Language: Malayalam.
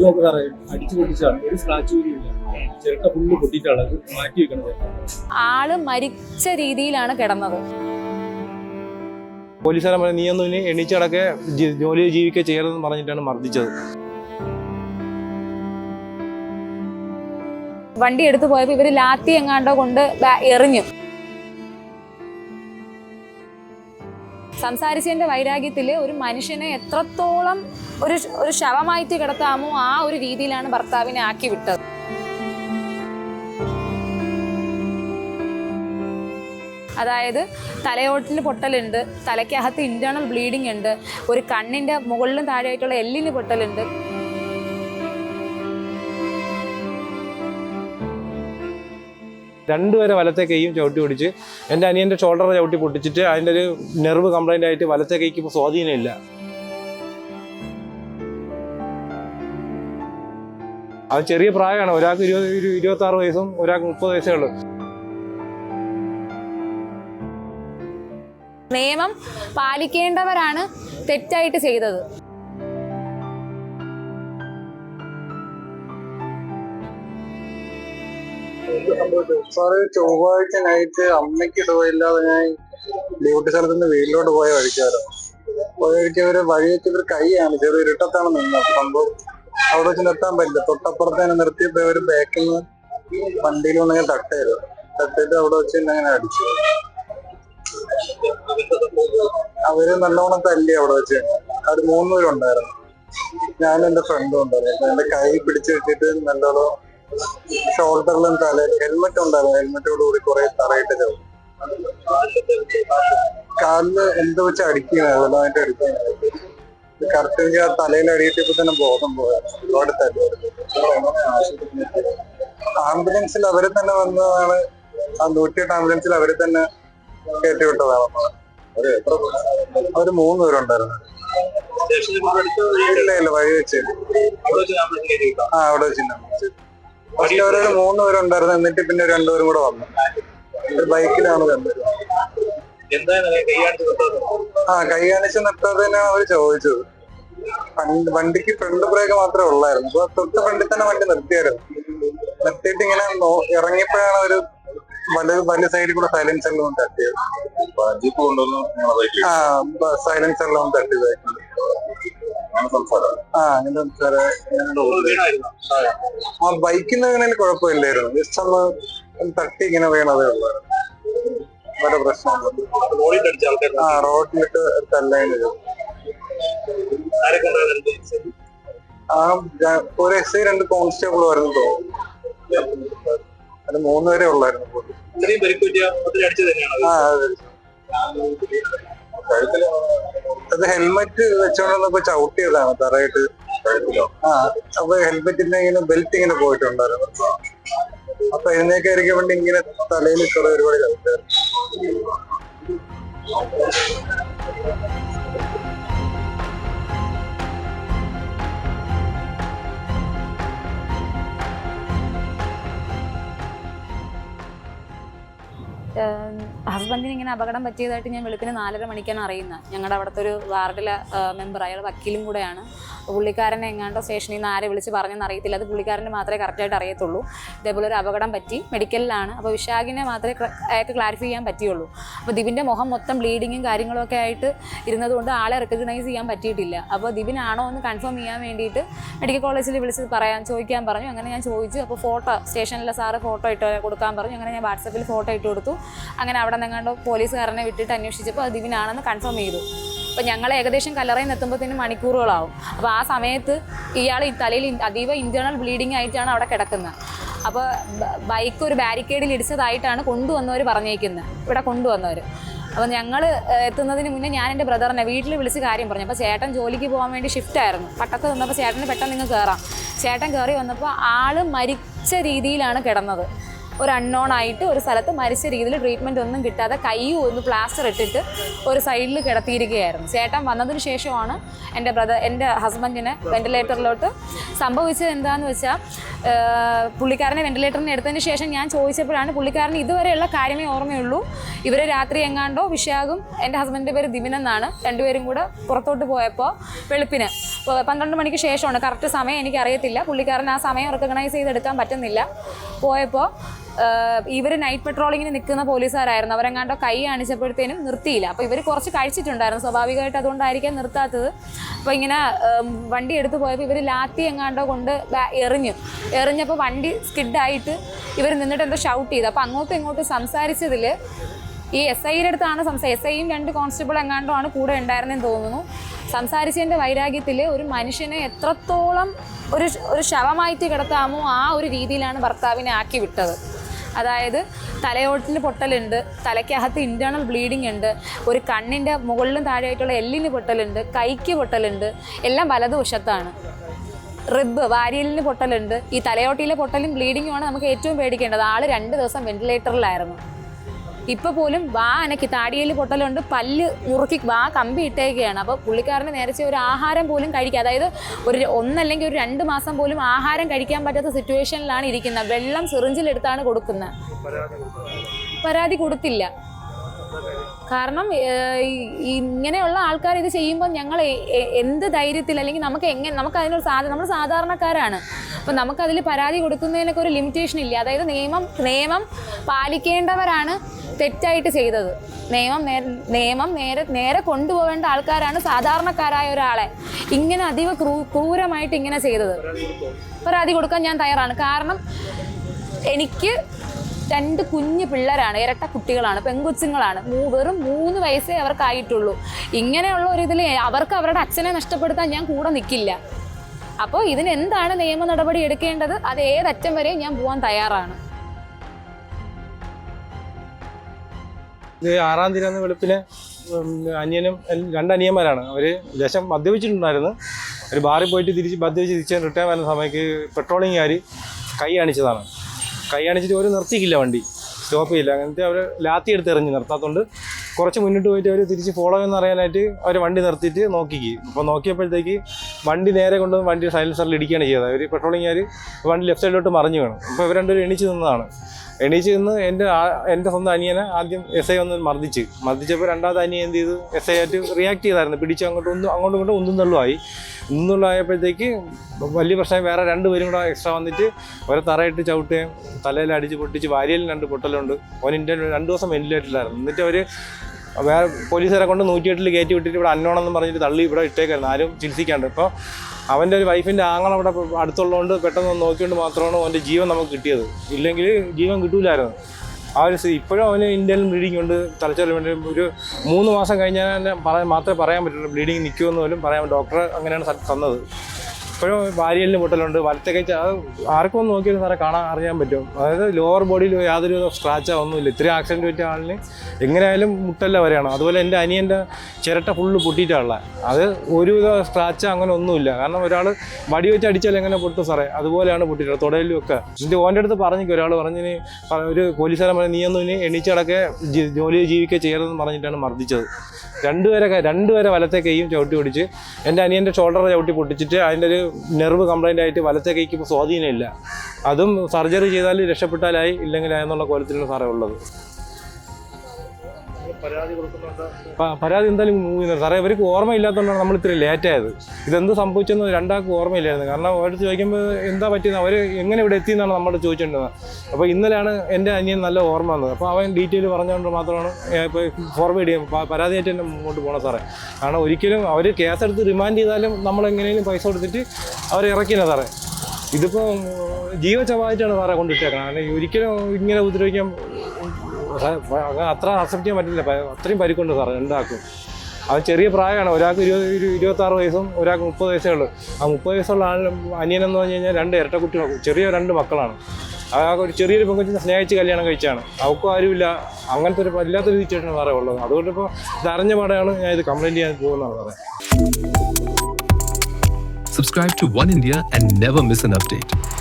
നോക്ക് സാറേ അടിച്ചു പൊട്ടിച്ചാണ്. ഒരു സ്ക്രാച്ച് പോലും ഇല്ല. ചിരട്ട ഫുള്ള് പൊട്ടിയിട്ടാണ് അത് മാറ്റി വെക്കണത് ആൾ മരിച്ച രീതിയിലാണ് കിടന്നത്. പോലീസുകാരൻ പറഞ്ഞു നീ ഒന്നും എണീച്ചടക്കെ ജോലി ജീവിക്കുക ചെയ്യരുതെന്ന് പറഞ്ഞിട്ടാണ് മർദ്ദിച്ചത്. വണ്ടി എടുത്തു പോയപ്പോ ഇവർ ലാത്തി എങ്ങാണ്ടോ കൊണ്ട് എറിഞ്ഞു. സംസാരിച്ചതിന്റെ വൈരാഗ്യത്തിൽ ഒരു മനുഷ്യനെ എത്രത്തോളം ഒരു ഒരു ശവമായിട്ട് കിടത്താമോ ആ ഒരു രീതിയിലാണ് ഭർത്താവിനെ ആക്കി വിട്ടത്. അതായത് തലയോട്ടിന് പൊട്ടലുണ്ട് തലയ്ക്കകത്ത് ഇന്റേണൽ ബ്ലീഡിംഗ് ഉണ്ട് ഒരു കണ്ണിന്റെ മുകളിലും താഴെയായിട്ടുള്ള എല്ലിന് പൊട്ടലുണ്ട്. രണ്ടുപേരെ വലത്തെ കൈയും ചവിട്ടി പിടിച്ച് എന്റെ അനിയന്റെ ഷോൾഡർ ചവിട്ടി പൊട്ടിച്ചിട്ട് അതിന്റെ ഒരു നെർവ് കംപ്ലൈന്റ് ആയിട്ട് വലത്തെ കൈക്ക് ഇപ്പോൾ സ്വാധീനമില്ല. അത് ചെറിയ പ്രായമാണ്. ഒരാൾക്ക് ഇരുപത് ഇരുപത്തി ആറ് വയസ്സും ഒരാൾക്ക് മുപ്പത് വയസ്സേ ഉള്ളൂ. നിയമം പാലിക്കേണ്ടവരാണ് തെറ്റായിട്ട് ചെയ്തത്. സാറ് ചൊവ്വാഴ്ച നൈറ്റ് അമ്മയ്ക്ക് ഇടവില്ലാതെ ഞാൻ ഡ്യൂട്ടി സ്ഥലത്ത് നിന്ന് വീട്ടിലോട്ട് പോയ വഴിക്കാരോ പോയ വഴിക്ക് അവർ വഴി വെച്ച് ഇവർ കൈയാണ് ചെറിയ ഇരുട്ടത്താണ് നിന്നത്. സംഭവം അവിടെ വെച്ച് നിർത്താൻ പറ്റില്ല തന്നെ നിർത്തിയപ്പോ അവർ ബാക്കിൽ നിന്ന് വണ്ടിയിൽ വന്ന് ഇങ്ങനെ തട്ടരുത് തട്ടിട്ട് അവിടെ വെച്ച് തന്നെ അങ്ങനെ അടിച്ചു. അവർ നല്ലോണം തല്ലി അവിടെ വെച്ച്. അവർ മൂന്നുപേരുണ്ടായിരുന്നു ഞാനും എന്റെ ഫ്രണ്ടും ഉണ്ടായിരുന്നു. എന്റെ കൈ പിടിച്ചു കിട്ടിയിട്ട് നല്ലോണം ഷോൾഡറിലും തല ഹെൽമെറ്റ് ഉണ്ടായിരുന്നു. ഹെൽമെറ്റോട് കൂടി കുറെ തറയിട്ട് ചവിട്ടി. കാലിൽ എന്ത് വെച്ച് അടിക്കുകയാണ്. അതിന്റെ അടിക്കുകയാണ് കറക്റ്റ് എനിക്ക് ആ തലയിൽ അടിയിട്ടപ്പോ തന്നെ ബോധം പോയത് ഒരുപാട് തല്ലുമായിരുന്നു ആംബുലൻസിൽ അവരെ തന്നെ വന്നതാണ്. ആ നൂറ്റിയെട്ട് ആംബുലൻസിൽ അവരെ തന്നെ കയറ്റി വിട്ടതാണ് അവർ മൂന്ന് പേരുണ്ടായിരുന്നു. ഇല്ല ഇല്ല വഴി വെച്ച്. ആ അവിടെ വെച്ചിട്ടുണ്ട് പക്ഷെ അവരൊരു മൂന്ന് പേരുണ്ടായിരുന്നു. എന്നിട്ട് പിന്നെ രണ്ടുപേരും കൂടെ വന്നു. ഒരു ബൈക്കിലാണ് രണ്ടുപേരും ആ കൈകാണിച്ച് നിർത്താതെ അവർ ചോദിച്ചത് വണ്ടി- വണ്ടിക്ക് ഫ്രണ്ട് ബ്രേക്ക് മാത്രമേ ഉള്ളായിരുന്നു. അപ്പൊ തൊട്ട് ഫ്രണ്ടിൽ തന്നെ വണ്ടി നിർത്തിയായിരുന്നു. നിർത്തിയിട്ട് ഇങ്ങനെ ഇറങ്ങിയപ്പോഴാണ് ഒരു വല വല സൈഡിൽ കൂടെ സൈലൻസ് എല്ലാം തട്ടിയത്. ആ സൈലൻസ് എല്ലാം തട്ടി ആ അങ്ങനെ സംസാരം. ആ. ബൈക്കിൽ വീണതിൽ കുഴപ്പമില്ലായിരുന്നു. ജസ്റ്റ് ഒന്ന് തട്ടി ഇങ്ങനെ വീണതേ ഉള്ളൂ പ്രശ്നമൊന്നും റോഡിൽ ആ റോഡിലിട്ട് ആ ഒരു എസ് ഐ രണ്ട് കോൺസ്റ്റബിൾ വരുന്നു തോന്നുന്നു. അത് മൂന്ന് പേരെ ഉള്ളായിരുന്നു ആ അതെ. ഹെൽമെറ്റ് വെച്ചോണ്ടപ്പോ ചവിട്ടിയതാണ് തറയിട്ട്. ആ അപ്പൊ ഹെൽമെറ്റിന്റെ ഇങ്ങനെ ബെൽറ്റ് ഇങ്ങനെ പോയിട്ടുണ്ടായിരുന്നു. അപ്പൊ എഴുന്നേക്കായിരിക്കും വേണ്ടി ഇങ്ങനെ തലയിൽ കുറെ ഒരുപാട് ചവിട്ടായിരുന്നു Thank you. ഹസ്ബൻഡിന് ഇങ്ങനെ അപകടം പറ്റിയതായിട്ട് ഞാൻ വെളുപ്പിന് നാലര മണിക്കാണ് അറിയുന്നത്. ഞങ്ങളുടെ അവിടുത്തെ ഒരു വാർഡിലെ മെമ്പർ അയാൾ വക്കീലും കൂടെയാണ്. പുള്ളിക്കാരനെ എങ്ങാണ്ടോ സ്റ്റേഷനിൽ നിന്ന് ആരെ വിളിച്ച് പറഞ്ഞെന്ന് അറിയത്തില്ല. അത് പുള്ളിക്കാരന് മാത്രമേ കറക്റ്റായിട്ട് അറിയത്തുള്ളൂ. ഇതേപോലെ ഒരു അപകടം പറ്റി മെഡിക്കലിലാണ്. അപ്പോൾ വിശാഖിനെ മാത്രമേ അയാൾക്ക് ക്ലാരിഫൈ ചെയ്യാൻ പറ്റിയുള്ളൂ. അപ്പോൾ ദിവിന്റെ മുഖം മൊത്തം ബ്ലീഡിങ്ങും കാര്യങ്ങളൊക്കെ ആയിട്ട് ഇരുന്നതുകൊണ്ട് ആളെ റെക്കഗ്നൈസ് ചെയ്യാൻ പറ്റിയിട്ടില്ല. അപ്പോൾ ദിവിനാണോ എന്ന് കൺഫേം ചെയ്യാൻ വേണ്ടിയിട്ട് മെഡിക്കൽ കോളേജിൽ വിളിച്ച് പറയാൻ ചോദിക്കാൻ പറഞ്ഞു. അങ്ങനെ ഞാൻ ചോദിച്ചു. അപ്പോൾ ഫോട്ടോ സ്റ്റേഷനിലെ സാറ് ഫോട്ടോ ഇട്ട് കൊടുക്കാൻ പറഞ്ഞു. അങ്ങനെ ഞാൻ വാട്സപ്പിൽ ഫോട്ടോ ഇട്ട് കൊടുത്തു. അങ്ങനെ അവിടെ നിന്നെങ്ങാണ്ട് പോലീസുകാരനെ വിട്ടിട്ട് അന്വേഷിച്ചപ്പോൾ അത് ദിവിനാണെന്ന് കൺഫേം ചെയ്തു. അപ്പോൾ ഞങ്ങൾ ഏകദേശം കല്ലറയിൽ എത്തുമ്പോഴത്തേനും മണിക്കൂറുകളാവും. അപ്പോൾ ആ സമയത്ത് ഇയാൾ തലയിൽ അതീവ ഇന്റേർണൽ ബ്ലീഡിംഗ് ആയിട്ടാണ് അവിടെ കിടക്കുന്നത് അപ്പോൾ ബൈക്ക് ഒരു ബാരിക്കേഡിൽ ഇടിച്ചതായിട്ടാണ് കൊണ്ടുവന്നവർ പറഞ്ഞേക്കുന്നത് ഇവിടെ കൊണ്ടുവന്നവർ അപ്പോൾ ഞങ്ങൾ എത്തുന്നതിന് മുന്നേ ഞാൻ എന്റെ ബ്രദറിനെ വീട്ടിൽ വിളിച്ച് കാര്യം പറഞ്ഞു. അപ്പോൾ ചേട്ടൻ ജോലിക്ക് പോകാൻ വേണ്ടി ഷിഫ്റ്റ് ആയിരുന്നു. പട്ടത്ത് നിന്നപ്പോൾ ചേട്ടന് പെട്ടെന്ന് നിങ്ങൾ കയറാം ചേട്ടൻ കയറി വന്നപ്പോൾ ആൾ മരിച്ച രീതിയിലാണ് കിടന്നത്. ഒരു അൺനോൺ ആയിട്ട് ഒരു സ്ഥലത്ത് മരിച്ച രീതിയിൽ ട്രീറ്റ്മെന്റ് ഒന്നും കിട്ടാതെ കയ്യും ഒന്ന് പ്ലാസ്റ്റർ ഇട്ടിട്ട് ഒരു സൈഡിൽ കിടത്തിയിരിക്കുകയായിരുന്നു. ചേട്ടൻ വന്നതിന് ശേഷമാണ് എന്റെ ബ്രദർ എന്റെ ഹസ്ബൻഡിനെ വെന്റിലേറ്ററിലോട്ട് സംഭവിച്ചത് എന്താണെന്ന് വെച്ചാൽ പുള്ളിക്കാരനെ വെന്റിലേറ്ററിന് എടുത്തതിന് ശേഷം ഞാൻ ചോദിച്ചപ്പോഴാണ് പുള്ളിക്കാരന് ഇതുവരെയുള്ള കാര്യമേ ഓർമ്മയുള്ളൂ. ഇവർ രാത്രി എങ്ങാണ്ടോ വിഷയാകും എന്റെ ഹസ്ബൻഡിന്റെ പേര് ദിമിൻ എന്നാണ് രണ്ടുപേരും കൂടെ പുറത്തോട്ട് പോയപ്പോൾ വെളുപ്പിന്. പന്ത്രണ്ട് മണിക്ക് ശേഷമാണ്. കറക്റ്റ് സമയം എനിക്കറിയത്തില്ല. പുള്ളിക്കാരൻ ആ സമയം റെക്കഗ്നൈസ് ചെയ്തെടുക്കാൻ പറ്റുന്നില്ല. പോയപ്പോൾ ഇവർ നൈറ്റ് പെട്രോളിങ്ങിന് നിൽക്കുന്ന പോലീസുകാരായിരുന്നു. അവരെങ്ങാണ്ടോ കൈ കാണിച്ചപ്പോഴത്തേനും നിർത്തിയില്ല. അപ്പോൾ ഇവർ കുറച്ച് കഴിച്ചിട്ടുണ്ടായിരുന്നു. സ്വാഭാവികമായിട്ട് അതുകൊണ്ടായിരിക്കാം നിർത്താത്തത്. അപ്പോൾ ഇങ്ങനെ വണ്ടി എടുത്തു പോയപ്പോൾ ഇവർ ലാത്തി എങ്ങാണ്ടോ കൊണ്ട് എറിഞ്ഞു. എറിഞ്ഞപ്പോൾ വണ്ടി സ്കിഡായിട്ട് ഇവർ നിന്നിട്ട് എന്തോ ഷൗട്ട് ചെയ്തു. അപ്പോൾ അങ്ങോട്ടും ഇങ്ങോട്ടും സംസാരിച്ചതിൽ ഈ എസ് ഐയുടെ അടുത്താണ് സംസാരം എസ് ഐയും രണ്ട് കോൺസ്റ്റബിൾ എങ്ങാണ്ടോ ആണ് കൂടെ ഉണ്ടായിരുന്നെന്ന് തോന്നുന്നു. സംസാരിച്ചതിന്റെ വൈരാഗ്യത്തിൽ ഒരു മനുഷ്യനെ എത്രത്തോളം ഒരു ഒരു ശവമായിട്ട് കിടത്താമോ ആ ഒരു രീതിയിലാണ് ഭർത്താവിനെ ആക്കി വിട്ടത്. അതായത് തലയോട്ടിന് പൊട്ടലുണ്ട് തലയ്ക്കകത്ത് ഇന്റേർണൽ ബ്ലീഡിംഗ് ഉണ്ട് ഒരു കണ്ണിന്റെ മുകളിലും താഴെയായിട്ടുള്ള എല്ലിന് പൊട്ടലുണ്ട് കൈക്ക് പൊട്ടലുണ്ട് എല്ലാം വലതുവശത്താണ്. റിബ് വാരിയലിന് പൊട്ടലുണ്ട്. ഈ തലയോട്ടിയിലെ പൊട്ടലും ബ്ലീഡിങ്ങുമാണ് നമുക്ക് ഏറ്റവും പേടിക്കേണ്ടത്. ആൾ രണ്ട് ദിവസം വെന്റിലേറ്ററിലായിരുന്നു ഇപ്പോൾ പോലും വാ അനക്കി താടിയിൽ പൊട്ടലുണ്ട് പല്ല് മുറുക്കി വാ കമ്പി ഇട്ടേക്കുകയാണ് അപ്പോൾ പുള്ളിക്കാരന് നേരത്തെ ഒരു ആഹാരം പോലും കഴിക്കുക അതായത് ഒരു ഒന്നല്ലെങ്കിൽ ഒരു രണ്ട് മാസം പോലും ആഹാരം കഴിക്കാൻ പറ്റാത്ത സിറ്റുവേഷനിലാണ് ഇരിക്കുന്നത്. വെള്ളം സിറിഞ്ചിലെടുത്താണ് കൊടുക്കുന്നത്. പരാതി കൊടുത്തില്ല. കാരണം ഇങ്ങനെയുള്ള ആൾക്കാർ ഇത് ചെയ്യുമ്പോൾ ഞങ്ങൾ എന്ത് ധൈര്യത്തിൽ അല്ലെങ്കിൽ നമുക്ക് എങ്ങനെ നമുക്ക് അതിനൊരു സാധ്യത നമ്മൾ സാധാരണക്കാരാണ്. അപ്പം നമുക്കതിൽ പരാതി കൊടുക്കുന്നതിനൊക്കെ ഒരു ലിമിറ്റേഷൻ ഇല്ല. അതായത് നിയമം നിയമം പാലിക്കേണ്ടവരാണ് തെറ്റായിട്ട് ചെയ്തത്. നിയമം നിയമം നേരെ നേരെ കൊണ്ടുപോകേണ്ട ആൾക്കാരാണ് സാധാരണക്കാരായ ഒരാളെ. ഇങ്ങനെ അതീവ ക്രൂ ക്രൂരമായിട്ട് ഇങ്ങനെ ചെയ്തത്. പരാതി കൊടുക്കാൻ ഞാൻ തയ്യാറാണ്. കാരണം എനിക്ക് രണ്ട് കുഞ്ഞു പിള്ളേരാണ് ഇരട്ട കുട്ടികളാണ് പെൺകൊച്ചുങ്ങളാണ് വെറും മൂന്ന് വയസ്സേ അവർക്കായിട്ടുള്ളൂ. ഇങ്ങനെയുള്ള ഒരു ഇതിൽ അവർക്ക് അവരുടെ അച്ഛനെ നഷ്ടപ്പെടുത്താൻ ഞാൻ കൂടെ നിൽക്കില്ല അപ്പോൾ ഇതിനെന്താണ് നിയമ നടപടി എടുക്കേണ്ടത്? അത് ഏതറ്റം വരെയും ഞാൻ പോകാൻ തയ്യാറാണ്. ഇത് ആറാം തീയതി അന്ന് വെളുപ്പിന് അനിയനും രണ്ട് അനിയന്മാരാണ്. അവർ ലേശം മദ്യപിച്ചിട്ടുണ്ടായിരുന്നു. ഒരു ബാറിൽ പോയിട്ട് തിരിച്ച് മദ്യപിച്ച് തിരിച്ച് റിട്ടേൺ വരുന്ന സമയത്ത് പെട്രോളിങ്ങുകാർ കൈ കാണിച്ചതാണ്. കൈ കാണിച്ചിട്ട് അവർ നിർത്തിക്കില്ല വണ്ടി. സ്റ്റോപ്പ് ചെയ്യില്ല. അങ്ങനത്തെ അവർ ലാത്തി എടുത്ത് എറിഞ്ഞ് നിർത്താത്തതുകൊണ്ട് കുറച്ച് മുന്നോട്ട് പോയിട്ട് അവർ തിരിച്ച് ഫോളോ എന്ന് അറിയാനായിട്ട് അവർ വണ്ടി നിർത്തിയിട്ട് നോക്കിക്ക്. അപ്പോൾ നോക്കിയപ്പോഴത്തേക്ക് വണ്ടി നേരെ കൊണ്ട് വണ്ടി സൈലൻസറിൽ ഇടിക്കുകയാണ് ചെയ്തത്. അവർ പെട്രോളിങ്ങുകാർ വണ്ടി ലെഫ്റ്റ് സൈഡിലോട്ട് മറിഞ്ഞു വേണം. അപ്പോൾ ഇവർ രണ്ടുപേരും എണീച്ച് നിന്നതാണ്. എണീച്ച് നിന്ന് എന്റെ എന്റെ സ്വന്തം അനിയനെ ആദ്യം എസ് ഐ ഒന്ന് മർദ്ദിച്ച്. മർദ്ദിച്ചപ്പോൾ രണ്ടാമത്തെ അനിയൻ എന്ത് ചെയ്തു? എസ് ഐ ആയിട്ട് റിയാക്ട് ചെയ്തായിരുന്നു. പിടിച്ച് അങ്ങോട്ട് ഒന്നും അങ്ങോട്ടും ഇങ്ങോട്ടും ഒന്നും തള്ളുമായി ഒന്നും തള്ളുമായപ്പോഴത്തേക്ക് വലിയ പ്രശ്നം വേറെ രണ്ട് പേരും കൂടെ എക്സ്ട്രാ വന്നിട്ട് ഒരു തറയിട്ട് ചവിട്ടുകയും തലയിൽ അടിച്ച് പൊട്ടിച്ച് വാരിയലിൽ രണ്ട് പൊട്ടലുണ്ട്. അവൻ ഇന്ത്യ രണ്ട് ദിവസം വെന്റിലേറ്ററിലായിരുന്നു എന്നിട്ട് അവർ വേറെ പോലീസുകാരെ കൊണ്ട് നൂറ്റിയെട്ടിൽ കയറ്റി വിട്ടിട്ട് ഇവിടെ അന്നോണെന്ന് പറഞ്ഞിട്ട് തള്ളി ഇവിടെ ഇട്ടേക്കായിരുന്നു. ആരും ചികിത്സിക്കാണ്ട്. ഇപ്പോൾ അവന്റെ ഒരു വൈഫിന്റെ ആങ്ങൾ അവിടെ അടുത്തുള്ളതുകൊണ്ട് പെട്ടെന്ന് നോക്കിക്കൊണ്ട് മാത്രമാണ് അവന്റെ ജീവൻ നമുക്ക് കിട്ടിയത്. ഇല്ലെങ്കിൽ ജീവൻ കിട്ടൂലായിരുന്നു. ആ ഒരു സ്ഥിതി. ഇപ്പോഴും അവന് ഇന്ത്യയിൽ ബ്ലീഡിംഗ് ഉണ്ട്. തലച്ചോറിൽ വേണ്ടി ഒരു മൂന്ന് മാസം കഴിഞ്ഞാൽ തന്നെ പറയാൻ മാത്രമേ പറയാൻ പറ്റുള്ളൂ. ബ്ലീഡിങ് നിൽക്കുമെന്ന് പോലും പറയാൻ ഡോക്ടർ അങ്ങനെയാണ് തന്നത്. ഇപ്പോഴും വാരിയലിന് മുട്ടലുണ്ട് വലത്തെ ആർക്കും ഒന്ന് നോക്കിയാലും സാറേ കാണാൻ അറിയാൻ പറ്റും. അതായത് ലോവർ ബോഡിയിൽ യാതൊരു സ്ക്രാച്ചോ ഒന്നുമില്ല. ഇത്രയും ആക്സിഡന്റ് പറ്റിയ ആളിന് എങ്ങനെയായാലും മുട്ടല്ല വരെയാണ്. അതുപോലെ എന്റെ അനിയന്റെ ചിരട്ട ഫുള്ള് പൊട്ടിയിട്ടുള്ള അത് ഒരുവിധ സ്ക്രാച്ച് അങ്ങനെ ഒന്നുമില്ല. കാരണം ഒരാൾ വടി വെച്ച് അടിച്ചാൽ എങ്ങനെ പൊട്ടും സാറേ? അതുപോലെയാണ് പൊട്ടിയിട്ടുള്ളത്. തുടയിലും ഒക്കെ. എന്റെ ഓന്റെ അടുത്ത് പറഞ്ഞു ഒരാൾ പറഞ്ഞിന് ഒരു പോലീസുകാരൻ പറഞ്ഞു നീയൊന്നും ഇനി എണീച്ചടക്കെ ജോലി ജീവിക്കുക ചെയ്യരുതെന്ന് പറഞ്ഞിട്ടാണ് മർദ്ദിച്ചത്. രണ്ടുപേരെ രണ്ടുപേരെ വലത്തെ കൈയും ചവിട്ടി പിടിച്ച് എന്റെ അനിയന്റെ ഷോൾഡർ ചവിട്ടി പൊട്ടിച്ചിട്ട് അതിന്റെ ഒരു നെർവ് കംപ്ലൈന്റ് ആയിട്ട് വലത്തെ കൈക്ക് ഇപ്പോൾ സ്വാധീനമില്ല. അതും സർജറി ചെയ്താൽ രക്ഷപ്പെട്ടാലായി ഇല്ലെങ്കിൽ എന്നുള്ള കോലത്തിലാണ് സാറേ ഉള്ളത്. പരാതി എന്തായാലും സാറേ ഇവർക്ക് ഓർമ്മയില്ലാത്തതുകൊണ്ടാണ് നമ്മൾ ഇത്തിരി ലേറ്റ് ആയത്. ഇതെന്ത് സംഭവിച്ചെന്ന് രണ്ടാൾക്കും ഓർമ്മയില്ലായിരുന്നു. കാരണം അവരുടെ ചോദിക്കുമ്പോൾ എന്താ പറ്റിയെന്ന് അവർ എങ്ങനെ ഇവിടെ എത്തിയെന്നാണ് നമ്മൾ ചോദിച്ചിട്ടുണ്ടെന്ന് അപ്പോൾ ഇന്നലെയാണ് എന്റെ അനിയൻ നല്ല ഓർമ്മ വന്നത്. അപ്പോൾ അവൻ ഡീറ്റെയിൽ പറഞ്ഞുകൊണ്ട് മാത്രമാണ് ഇപ്പോൾ ഫോർവേഡ് ചെയ്യും പരാതിയായിട്ട് തന്നെ മുമ്പോട്ട് പോകണം സാറേ. കാരണം ഒരിക്കലും അവർ കേസെടുത്ത് റിമാൻഡ് ചെയ്താലും നമ്മൾ എങ്ങനെയും പൈസ കൊടുത്തിട്ട് അവരെ ഇറക്കില്ല സാറേ. ഇതിപ്പോൾ ജീവചവായിട്ടാണ് സാറേ കൊണ്ടിട്ടേക്കണം കാരണം ഒരിക്കലും ഇങ്ങനെ ഉപദ്രവിക്കാൻ അത്ര അക്സെപ്റ്റ് ചെയ്യാൻ പറ്റില്ല. അത്രയും പരിക്കുണ്ട് സാർ രണ്ടാൾക്കും. അത് ചെറിയ പ്രായമാണ്. ഒരാൾക്ക് ഇരുപത് ഇരു- ഇരുപത്താറ് വയസ്സും ഒരാൾക്ക് മുപ്പത് വയസ്സേ ഉള്ളൂ. ആ മുപ്പത് വയസ്സുള്ള ആൾ അനിയനെന്ന് പറഞ്ഞു കഴിഞ്ഞാൽ രണ്ട് ഇരട്ട കുട്ടികൾ ചെറിയ രണ്ട് മക്കളാണ്. ആ ഒരു ചെറിയൊരു പെൺകൊച്ചിനെ സ്നേഹിച്ച് കല്യാണം കഴിച്ചാണ്. അവൾക്കും ആരുമില്ല. അങ്ങനത്തെ ഒരു വല്ലാത്തൊരു സിറ്റുവേഷൻ സാറേ ഉള്ളത്. അതുകൊണ്ട് ഇപ്പോൾ ഇത് അറിഞ്ഞ പാടെയാണ് ഞാൻ ഇത് കംപ്ലൈന്റ് ചെയ്യാൻ പോകുന്നത് സാറേ. Subscribe to One India and never miss an update.